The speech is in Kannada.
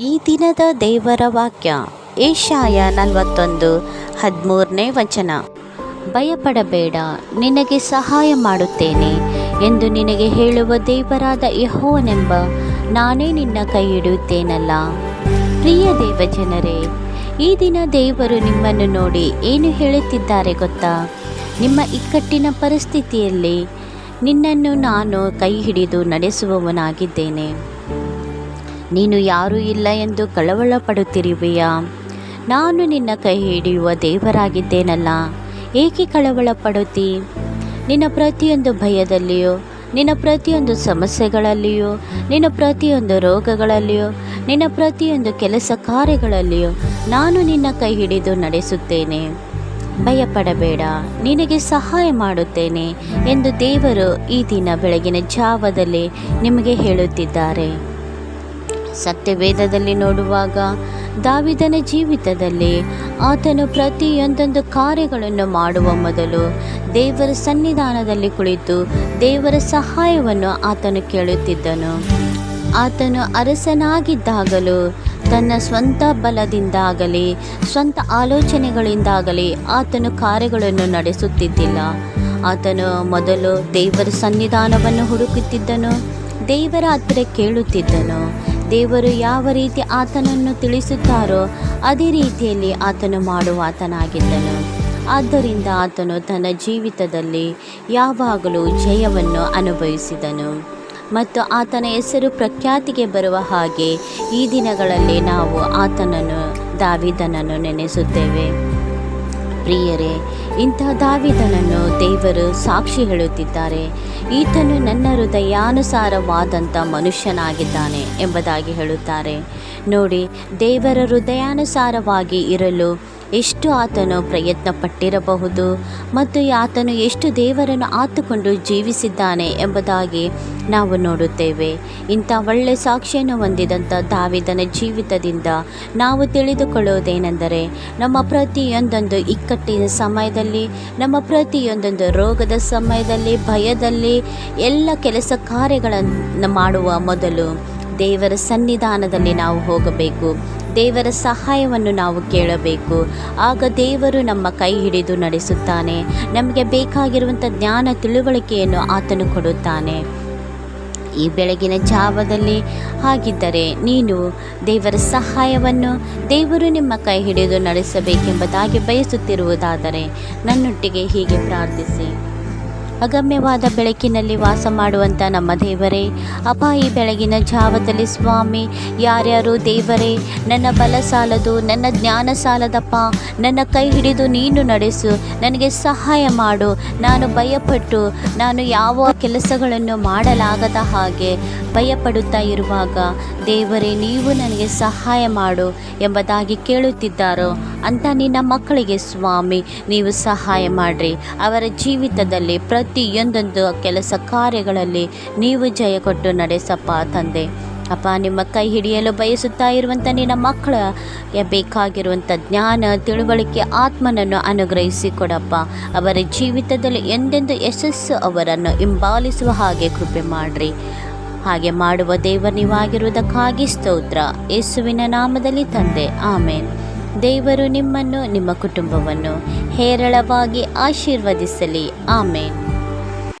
ಈ ದಿನದ ದೇವರ ವಾಕ್ಯ, ಏಷಾಯ ನಲವತ್ತೊಂದು, ಹದಿಮೂರನೇ ವಚನ. ಭಯಪಡಬೇಡ, ನಿನಗೆ ಸಹಾಯ ಮಾಡುತ್ತೇನೆ ಎಂದು ನಿನಗೆ ಹೇಳುವ ದೇವರಾದ ಯೆಹೋವನೆಂಬ ನಾನೇ ನಿನ್ನ ಕೈ ಹಿಡಿಯುತ್ತೇನಲ್ಲ. ಪ್ರಿಯ ದೇವಜನರೇ, ಈ ದಿನ ದೇವರು ನಿಮ್ಮನ್ನು ನೋಡಿ ಏನು ಹೇಳುತ್ತಿದ್ದಾರೆ ಗೊತ್ತಾ? ನಿಮ್ಮ ಇಕ್ಕಟ್ಟಿನ ಪರಿಸ್ಥಿತಿಯಲ್ಲಿ ನಿನ್ನನ್ನು ನಾನು ಕೈ ಹಿಡಿದು ನಡೆಸುವವನಾಗಿದ್ದೇನೆ. ನೀನು ಯಾರೂ ಇಲ್ಲ ಎಂದು ಕಳವಳ ಪಡುತ್ತಿರುವೆಯಾ ನಾನು ನಿನ್ನ ಕೈ ಹಿಡಿಯುವ ದೇವರಾಗಿದ್ದೇನಲ್ಲ, ಏಕೆ ಕಳವಳ ಪಡುತ್ತಿ ನಿನ್ನ ಪ್ರತಿಯೊಂದು ಭಯದಲ್ಲಿಯೂ, ನಿನ್ನ ಪ್ರತಿಯೊಂದು ಸಮಸ್ಯೆಗಳಲ್ಲಿಯೂ, ನಿನ್ನ ಪ್ರತಿಯೊಂದು ರೋಗಗಳಲ್ಲಿಯೂ, ನಿನ್ನ ಪ್ರತಿಯೊಂದು ಕೆಲಸ ಕಾರ್ಯಗಳಲ್ಲಿಯೂ ನಾನು ನಿನ್ನ ಕೈ ಹಿಡಿದು ನಡೆಸುತ್ತೇನೆ. ಭಯಪಡಬೇಡ, ನಿನಗೆ ಸಹಾಯ ಮಾಡುತ್ತೇನೆ ಎಂದು ದೇವರು ಈ ದಿನ ಬೆಳಗಿನ ಜಾವದಲ್ಲಿ ನಿಮಗೆ ಹೇಳುತ್ತಿದ್ದಾರೆ. ಸತ್ಯವೇದದಲ್ಲಿ ನೋಡುವಾಗ ದಾವಿದನ ಜೀವಿತದಲ್ಲಿ ಆತನು ಪ್ರತಿಯೊಂದೊಂದು ಕಾರ್ಯಗಳನ್ನು ಮಾಡುವ ಮೊದಲು ದೇವರ ಸನ್ನಿಧಾನದಲ್ಲಿ ಕುಳಿತು ದೇವರ ಸಹಾಯವನ್ನು ಆತನು ಕೇಳುತ್ತಿದ್ದನು. ಆತನು ಅರಸನಾಗಿದ್ದಾಗಲೂ ತನ್ನ ಸ್ವಂತ ಬಲದಿಂದಾಗಲಿ, ಸ್ವಂತ ಆಲೋಚನೆಗಳಿಂದಾಗಲಿ ಆತನು ಕಾರ್ಯಗಳನ್ನು ನಡೆಸುತ್ತಿದ್ದಿಲ್ಲ. ಆತನು ಮೊದಲು ದೇವರ ಸನ್ನಿಧಾನವನ್ನು ಹುಡುಕುತ್ತಿದ್ದನು, ದೇವರ ಹತ್ತಿರ ಕೇಳುತ್ತಿದ್ದನು. ದೇವರು ಯಾವ ರೀತಿ ಆತನನ್ನು ತಿಳಿಸುತ್ತಾರೋ ಅದೇ ರೀತಿಯಲ್ಲಿ ಆತನು ಮಾಡುವ ಆತನಾಗಿದ್ದನು. ಆದ್ದರಿಂದ ಆತನು ತನ್ನ ಜೀವಿತದಲ್ಲಿ ಯಾವಾಗಲೂ ಜಯವನ್ನು ಅನುಭವಿಸಿದನು. ಮತ್ತು ಆತನ ಹೆಸರು ಪ್ರಖ್ಯಾತಿಗೆ ಬರುವ ಹಾಗೆ ಈ ದಿನಗಳಲ್ಲಿ ನಾವು ಆತನನ್ನು, ದಾವಿದನನ್ನು ನೆನೆಸುತ್ತೇವೆ. ಪ್ರಿಯರೇ, ಇಂಥ ದಾವಿದನನ್ನು ದೇವರು ಸಾಕ್ಷಿ ಹೇಳುತ್ತಿದ್ದಾರೆ. ಈತನು ನನ್ನ ಹೃದಯಾನುಸಾರವಾದಂಥ ಮನುಷ್ಯನಾಗಿದ್ದಾನೆ ಎಂಬುದಾಗಿ ಹೇಳುತ್ತಾರೆ. ನೋಡಿ, ದೇವರ ಹೃದಯಾನುಸಾರವಾಗಿ ಇರಲು ಎಷ್ಟು ಆತನು ಪ್ರಯತ್ನ ಪಟ್ಟಿರಬಹುದು ಮತ್ತು ಆತನು ಎಷ್ಟು ದೇವರನ್ನು ಆತುಕೊಂಡು ಜೀವಿಸಿದ್ದಾನೆ ಎಂಬುದಾಗಿ ನಾವು ನೋಡುತ್ತೇವೆ. ಇಂಥ ಒಳ್ಳೆ ಸಾಕ್ಷಿಯನ್ನು ಹೊಂದಿದಂಥ ದಾವಿದನ ಜೀವಿತದಿಂದ ನಾವು ತಿಳಿದುಕೊಳ್ಳುವುದೇನೆಂದರೆ, ನಮ್ಮ ಪ್ರತಿಯೊಂದೊಂದು ಇಕ್ಕಟ್ಟಿನ ಸಮಯದಲ್ಲಿ, ನಮ್ಮ ಪ್ರತಿಯೊಂದೊಂದು ರೋಗದ ಸಮಯದಲ್ಲಿ, ಭಯದಲ್ಲಿ, ಎಲ್ಲ ಕೆಲಸ ಕಾರ್ಯಗಳನ್ನು ಮಾಡುವ ಮೊದಲು ದೇವರ ಸನ್ನಿಧಾನದಲ್ಲಿ ನಾವು ಹೋಗಬೇಕು. ದೇವರ ಸಹಾಯವನ್ನು ನಾವು ಕೇಳಬೇಕು. ಆಗ ದೇವರು ನಮ್ಮ ಕೈ ಹಿಡಿದು ನಡೆಸುತ್ತಾನೆ. ನಮಗೆ ಬೇಕಾಗಿರುವಂಥ ಜ್ಞಾನ ತಿಳುವಳಿಕೆಯನ್ನು ಆತನು ಕೊಡುತ್ತಾನೆ. ಈ ಬೆಳಗಿನ ಜಾವದಲ್ಲಿ ಹಾಗಿದ್ದರೆ ನೀನು ದೇವರ ಸಹಾಯವನ್ನು ದೇವರು ನಿಮ್ಮ ಕೈ ಹಿಡಿದು ನಡೆಸಬೇಕೆಂಬುದಾಗಿ ಬಯಸುತ್ತಿರುವುದಾದರೆ ನನ್ನೊಟ್ಟಿಗೆ ಹೀಗೆ ಪ್ರಾರ್ಥಿಸಿ. ಅಗಮ್ಯವಾದ ಬೆಳಕಿನಲ್ಲಿ ವಾಸ ಮಾಡುವಂಥ ನಮ್ಮ ದೇವರೇ. ಅಪ್ಪ, ಈ ಬೆಳಗಿನ ಜಾವದಲ್ಲಿ ಸ್ವಾಮಿ, ಯಾರ್ಯಾರು ದೇವರೇ, ನನ್ನ ಬಲ ಸಾಲದು ನನ್ನ ಜ್ಞಾನ ಸಾಲದಪ್ಪ ನನ್ನ ಕೈ ಹಿಡಿದು ನೀನು ನಡೆಸು, ನನಗೆ ಸಹಾಯ ಮಾಡು, ನಾನು ಭಯಪಟ್ಟು, ನಾನು ಯಾವ ಕೆಲಸಗಳನ್ನು ಮಾಡಲಾಗದ ಹಾಗೆ ಭಯಪಡುತ್ತಾ ಇರುವಾಗ, ದೇವರೇ, ನೀವು ನನಗೆ ಸಹಾಯ ಮಾಡು ಎಂಬುದಾಗಿ ಕೇಳುತ್ತಿದ್ದಾರೋ? ಅಂತ ನಿನ್ನ ಮಕ್ಕಳಿಗೆ ಸ್ವಾಮಿ, ನೀವು ಸಹಾಯ ಮಾಡಿರಿ. ಅವರ ಜೀವಿತದಲ್ಲಿ ಪ್ರತಿಯೊಂದೊಂದು ಕೆಲಸ ಕಾರ್ಯಗಳಲ್ಲಿ ನೀವು ಜಯ ಕೊಟ್ಟು ನಡೆಸಪ್ಪ ತಂದೆ. ಅಪ್ಪ, ನಿಮ್ಮ ಕೈ ಹಿಡಿಯಲು ಬಯಸುತ್ತಾ ಇರುವಂಥ ನಿನ್ನ ಮಕ್ಕಳ ಬೇಕಾಗಿರುವಂಥ ಜ್ಞಾನ, ತಿಳುವಳಿಕೆ, ಆತ್ಮನನ್ನು ಅನುಗ್ರಹಿಸಿ ಕೊಡಪ್ಪ. ಅವರ ಜೀವಿತದಲ್ಲಿ ಎಂದೆಂದು ಯಶಸ್ಸು ಅವರನ್ನು ಹಿಂಬಾಲಿಸುವ ಹಾಗೆ ಕೃಪೆ ಮಾಡಿರಿ. ಹಾಗೆ ಮಾಡುವ ದೇವ ನೀವಾಗಿರುವುದಕ್ಕಾಗಿ ಸ್ತೋತ್ರ. ಯೇಸುವಿನ ನಾಮದಲ್ಲಿ ತಂದೆ. ಆಮೇನ್. ದೇವರು ನಿಮ್ಮನ್ನು, ನಿಮ್ಮ ಕುಟುಂಬವನ್ನು ಹೇರಳವಾಗಿ ಆಶೀರ್ವದಿಸಲಿ. ಆಮೇನ್.